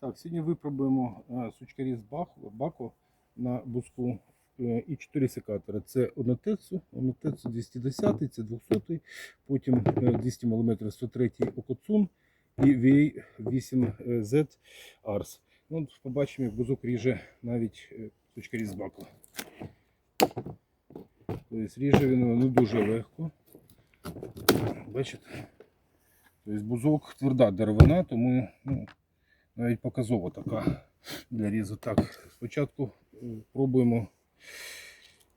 Так, сьогодні випробуємо е, сучкаріз баку, баку на буску е, і 4 секатори. Це однотецу, однотецу 210, це 200, потім е, 200 мм 103 Окоцун і VA8Z Ars. Ну, побачимо, як бузок ріже навіть е, сучкаріз баку. Тобто ріже він не дуже легко. Бачите? Тобто бузок тверда деревина, тому ну, навіть показово така для різу. Так, спочатку пробуємо.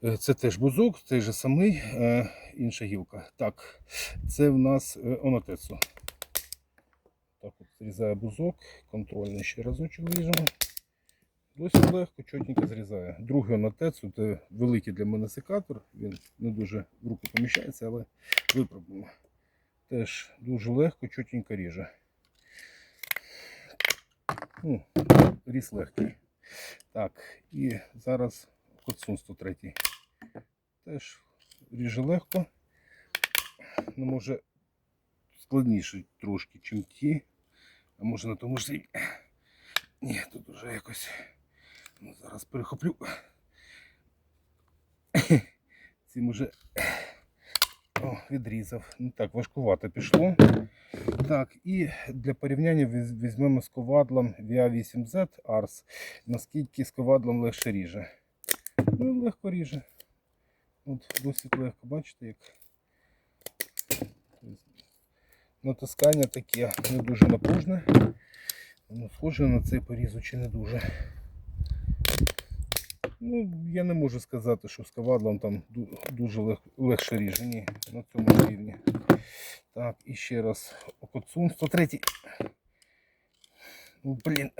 Е, Це теж бузок, цей же самий, е, інша гілка. Так, це в нас е, онотецу. Так от зрізає бузок, контрольний ще разочок ріжемо. Досить легко, чотенько зрізає. Другий онотецу, це великий для мене секатор, він не дуже в руку поміщається, але випробуємо. Теж дуже легко, чотенько ріже. Ну, різ легкий. Так, і зараз Котсун 103. Теж ріже легко. Ну, може складніше трошки, чим ті. А може на тому ж. і- Ні, тут вже якось. Ну, зараз перехоплю. Ці може. Відрізав. Ну так, важкувато пішло. Так, і для порівняння візьмемо з ковадлом VA8Z Ars. Наскільки з ковадлом легше ріже. Ну, легко ріже. От досить легко, бачите, як. Натискання таке не дуже напружне. Воно схоже на цей порізу чи не дуже. Ну, я не можу сказати, що з ковадлом там дуже лег- легше ріже. Ні, на цьому рівні. Так, і ще раз Окоцун 103. Ну, блін,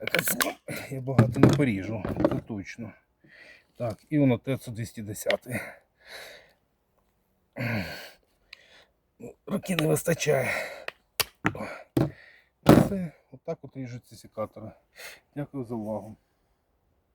Окоцун я багато не поріжу, це точно. Так, і воно ТЕЦу 210. Ну, Руки не вистачає. Все, отак от ріжуться секатори. Дякую за увагу.